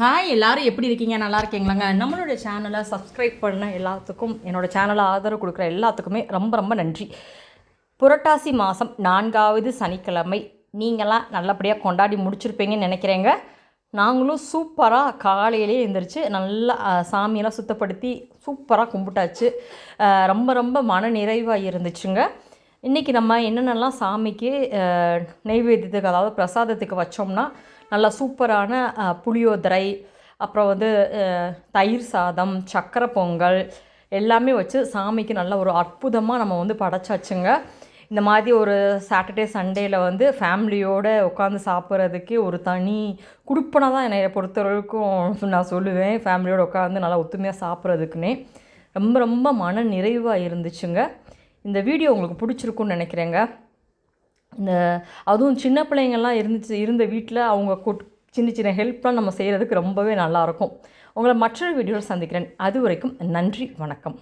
Hi எல்லோரும் எப்படி இருக்கீங்க? நல்லா இருக்கீங்களாங்க? நம்மளோட சேனலை சப்ஸ்கிரைப் பண்ண எல்லாத்துக்கும் என்னோட சேனலை ஆதரவு கொடுக்குற எல்லாத்துக்குமே ரொம்ப ரொம்ப நன்றி. புரட்டாசி மாதம் நான்காவது சனிக்கிழமை நீங்களாம் நல்லபடியாக கொண்டாடி முடிச்சிருப்பீங்கன்னு நினைக்கிறேங்க. நாங்களும் சூப்பராக காலையிலே எழுந்திரிச்சு நல்லா சாமியெல்லாம் சுத்தப்படுத்தி சூப்பராக கும்பிட்டாச்சு. ரொம்ப ரொம்ப மன நிறைவாக இருந்துச்சுங்க. இன்றைக்கி நம்ம என்னென்னலாம் சாமிக்கு நெய்வேத்தியத்துக்கு அதாவது பிரசாதத்துக்கு வச்சோம்னா நல்லா சூப்பரான புளியோதரை அப்புறம் வந்து தயிர் சாதம் சக்கரை பொங்கல் எல்லாமே வச்சு சாமிக்கு நல்ல ஒரு அற்புதமாக நம்ம வந்து படைச்சாச்சுங்க. இந்த மாதிரி ஒரு சாட்டர்டே சண்டேயில் வந்து ஃபேமிலியோடு உட்காந்து சாப்பிட்றதுக்கு ஒரு தனி குடுப்பனை தான் என்னை பொறுத்தவரைக்கும் நான் சொல்லுவேன். ஃபேமிலியோடு உட்காந்து நல்லா ஒத்துமையாக சாப்பிட்றதுக்குன்னே. ரொம்ப ரொம்ப மன நிறைவாக இருந்துச்சுங்க. இந்த வீடியோ உங்களுக்கு பிடிச்சிருக்குன்னு நினைக்கிறேங்க. இந்த அதுவும் சின்ன பிள்ளைங்கள்லாம் இருந்துச்சு இருந்த வீட்டில் அவங்க சின்ன சின்ன ஹெல்ப்லாம் நம்ம செய்கிறதுக்கு ரொம்பவே நல்லாயிருக்கும் உங்களை மற்றொரு வீடியோவில் சந்திக்கிறேன். அது வரைக்கும் நன்றி வணக்கம்.